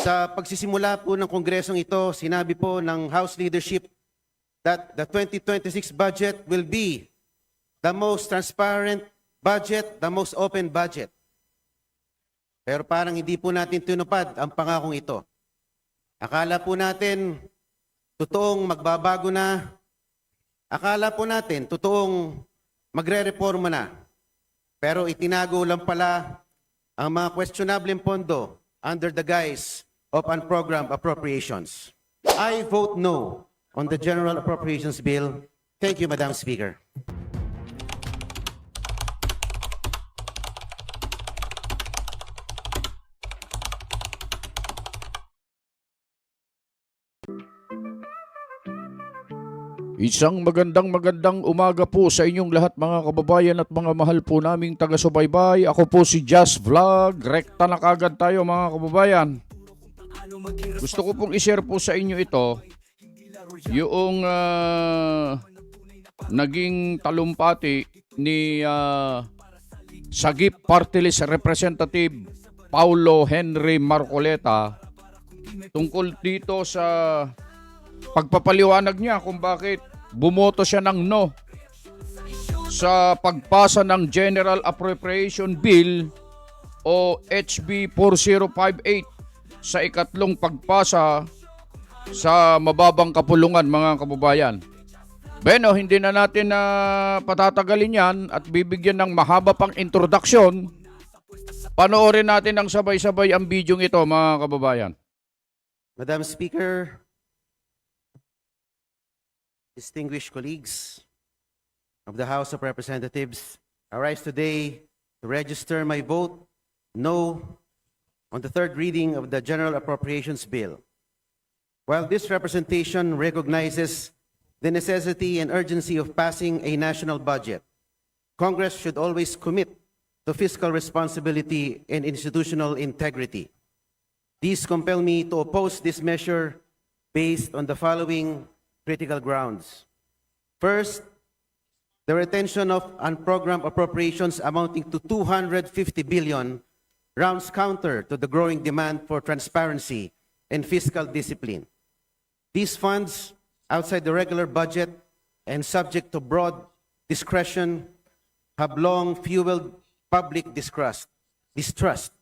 Sa pagsisimula po ng kongresong ito, sinabi po ng House leadership that the 2026 budget will be the most transparent budget, the most open budget. Pero parang hindi po natin tinupad ang pangakong ito. Akala po natin totoong magbabago na. Akala po natin totoong magre-reforma na. Pero itinago lang pala ang mga questionable pondo under the guise of unprogrammed appropriations. I vote no on the General Appropriations Bill. Thank you, Madam Speaker. Isang magandang magandang umaga po sa inyong lahat mga kababayan at mga mahal po naming taga-subaybay. Ako po si Just Vlog. Rekta na kagad tayo mga kababayan. Gusto ko pong i-share po sa inyo ito yung ah, naging talumpati ni ah, Sagip Party Representative Paulo Henry Marcoleta tungkol dito sa pagpapaliwanag niya kung bakit bumoto siya ng no sa pagpasa ng General Appropriation Bill o HB 4058 sa ikatlong pagpasa sa mababang kapulungan mga kababayan. Beno, hindi na natin na patatagalin yan at bibigyan ng mahaba pang introduction. Panoorin natin ng sabay-sabay ang video ito mga kababayan. Madam Speaker, distinguished colleagues of the House of Representatives, I rise today to register my vote no on the third reading of the General Appropriations Bill. While this representation recognizes the necessity and urgency of passing a national budget, Congress should always commit to fiscal responsibility and institutional integrity. These compel me to oppose this measure based on the following critical grounds. First, the retention of unprogrammed appropriations amounting to 250 billion rounds counter to the growing demand for transparency and fiscal discipline. These funds, outside the regular budget and subject to broad discretion, have long fueled public distrust. distrust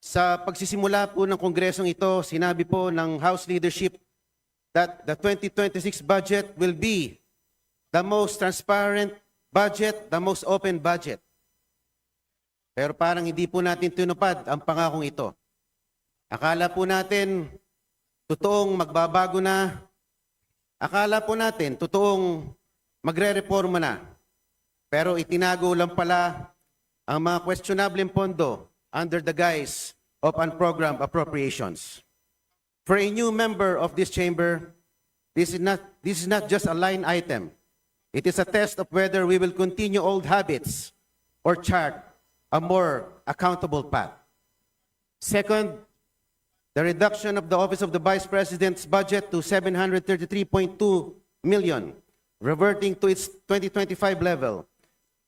sa pagsisimula po ng kongresong ito, sinabi po ng House leadership that the 2026 budget will be the most transparent budget, the most open budget. Pero parang hindi po natin tinupad ang pangakong ito. Akala po natin totoong magbabago na. Akala po natin totoong magre-reforma na. Pero itinago lang pala ang mga questionable pondo under the guise of unprogrammed appropriations. For a new member of this chamber, this is not, this is not just a line item. It is a test of whether we will continue old habits or chart a more accountable path. Second, the reduction of the Office of the Vice President's budget to 733.2 million, reverting to its 2025 level,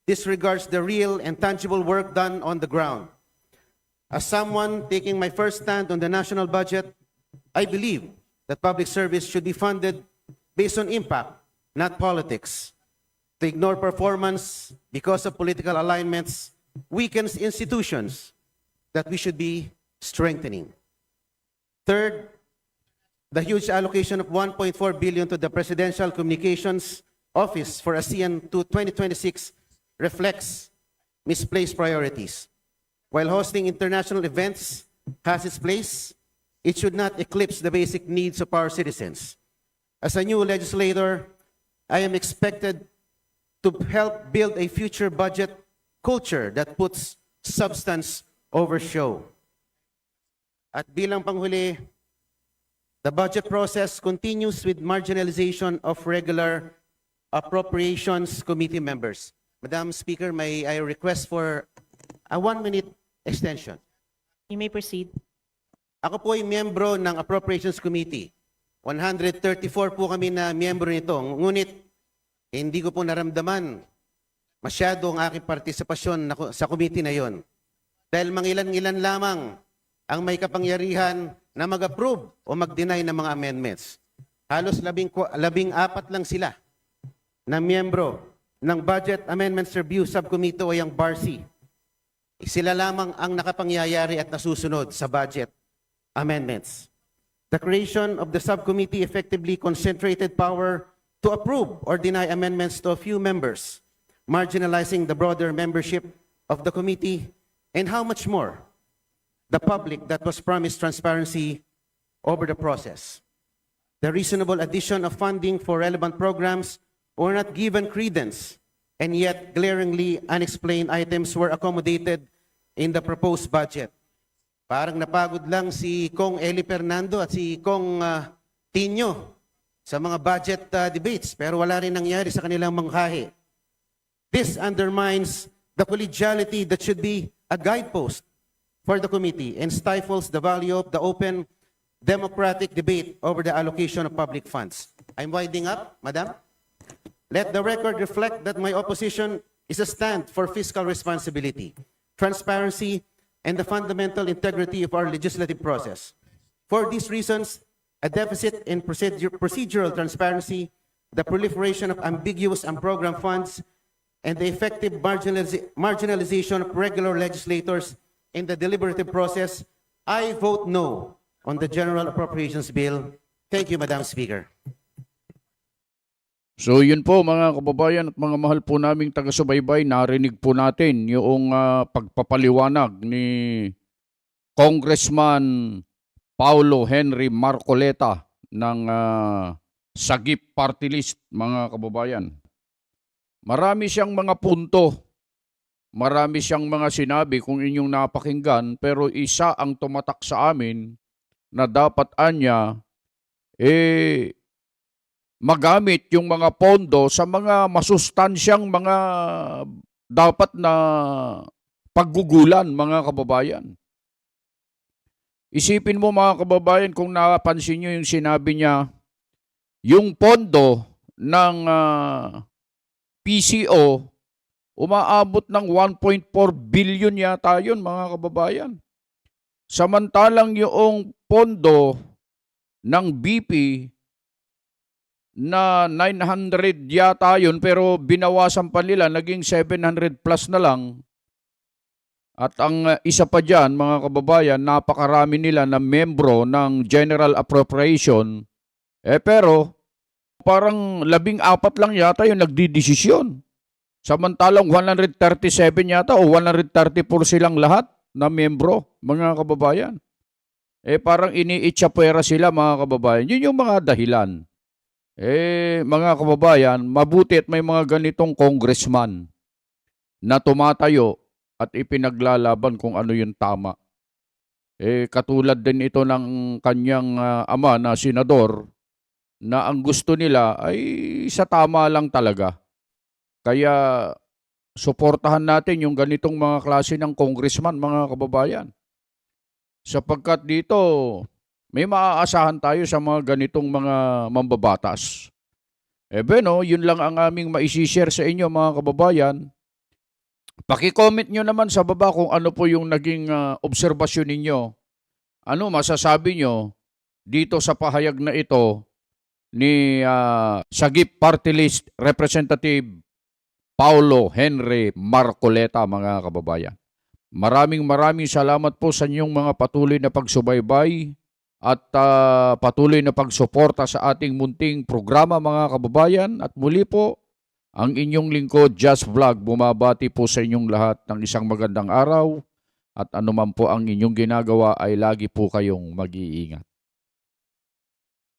disregards the real and tangible work done on the ground. As someone taking my first stand on the national budget, I believe that public service should be funded based on impact, not politics. To ignore performance because of political alignments weakens institutions that we should be strengthening. Third, the huge allocation of 1.4 billion to the Presidential Communications Office for ASEAN to 2026 reflects misplaced priorities. While hosting international events has its place, it should not eclipse the basic needs of our citizens. As a new legislator, I am expected to help build a future budget culture that puts substance over show. At bilang panghuli, the budget process continues with marginalization of regular appropriations committee members. Madam Speaker, may I request for a one-minute extension? You may proceed. Ako po ay miyembro ng Appropriations Committee. 134 po kami na miyembro nito. Ngunit, hindi ko po naramdaman masyado ang aking partisipasyon sa committee na yon. Dahil mangilan-ilan lamang ang may kapangyarihan na mag-approve o mag-deny ng mga amendments. Halos labing, labing apat lang sila na miyembro ng Budget Amendments Review Subcommittee o yung BARC. Sila lamang ang nakapangyayari at nasusunod sa budget amendments. The creation of the subcommittee effectively concentrated power to approve or deny amendments to a few members, marginalizing the broader membership of the committee, and how much more? The public that was promised transparency over the process. The reasonable addition of funding for relevant programs were not given credence, and yet glaringly unexplained items were accommodated in the proposed budget. Parang napagod lang si Kong Eli Fernando at si Kong ah, Tinyo sa mga budget ah, debates pero wala rin nangyari sa kanilang manghahe. This undermines the collegiality that should be a guidepost for the committee and stifles the value of the open democratic debate over the allocation of public funds. I'm winding up, Madam. Let the record reflect that my opposition is a stand for fiscal responsibility, transparency, and the fundamental integrity of our legislative process. For these reasons, a deficit in procedure- procedural transparency, the proliferation of ambiguous and program funds, and the effective marginaliza- marginalization of regular legislators in the deliberative process, I vote no on the General Appropriations Bill. Thank you, Madam Speaker. So yun po mga kababayan at mga mahal po naming taga-subaybay, narinig po natin yung ah, pagpapaliwanag ni Congressman Paulo Henry Marcoleta ng ah, Sagip Party List mga kababayan. Marami siyang mga punto, marami siyang mga sinabi kung inyong napakinggan pero isa ang tumatak sa amin na dapat anya eh magamit yung mga pondo sa mga masustansyang mga dapat na paggugulan mga kababayan. Isipin mo mga kababayan kung napansin nyo yung sinabi niya, yung pondo ng ah, PCO umaabot ng 1.4 billion yata yun mga kababayan. Samantalang yung pondo ng BP na 900 yata yun pero binawasan pa nila naging 700 plus na lang. At ang isa pa dyan mga kababayan, napakarami nila na membro ng General Appropriation. Eh pero parang labing apat lang yata yung nagdidesisyon. Samantalang 137 yata o 134 silang lahat na membro mga kababayan. Eh parang iniitsapwera sila mga kababayan. Yun yung mga dahilan. Eh, mga kababayan, mabuti at may mga ganitong congressman na tumatayo at ipinaglalaban kung ano yung tama. Eh, katulad din ito ng kanyang ah, ama na senador na ang gusto nila ay sa tama lang talaga. Kaya suportahan natin yung ganitong mga klase ng congressman, mga kababayan. Sapagkat dito, may maaasahan tayo sa mga ganitong mga mambabatas. Eh beno, yun lang ang aming maisishare sa inyo mga kababayan. Paki-comment nyo naman sa baba kung ano po yung naging ah, obserbasyon ninyo. Ano masasabi nyo dito sa pahayag na ito ni ah, Sagip Party List Representative Paulo Henry Marcoleta mga kababayan. Maraming maraming salamat po sa inyong mga patuloy na pagsubaybay at ah, patuloy na pagsuporta sa ating munting programa mga kababayan. At muli po, ang inyong lingkod, Just Vlog, bumabati po sa inyong lahat ng isang magandang araw at anuman po ang inyong ginagawa ay lagi po kayong mag-iingat.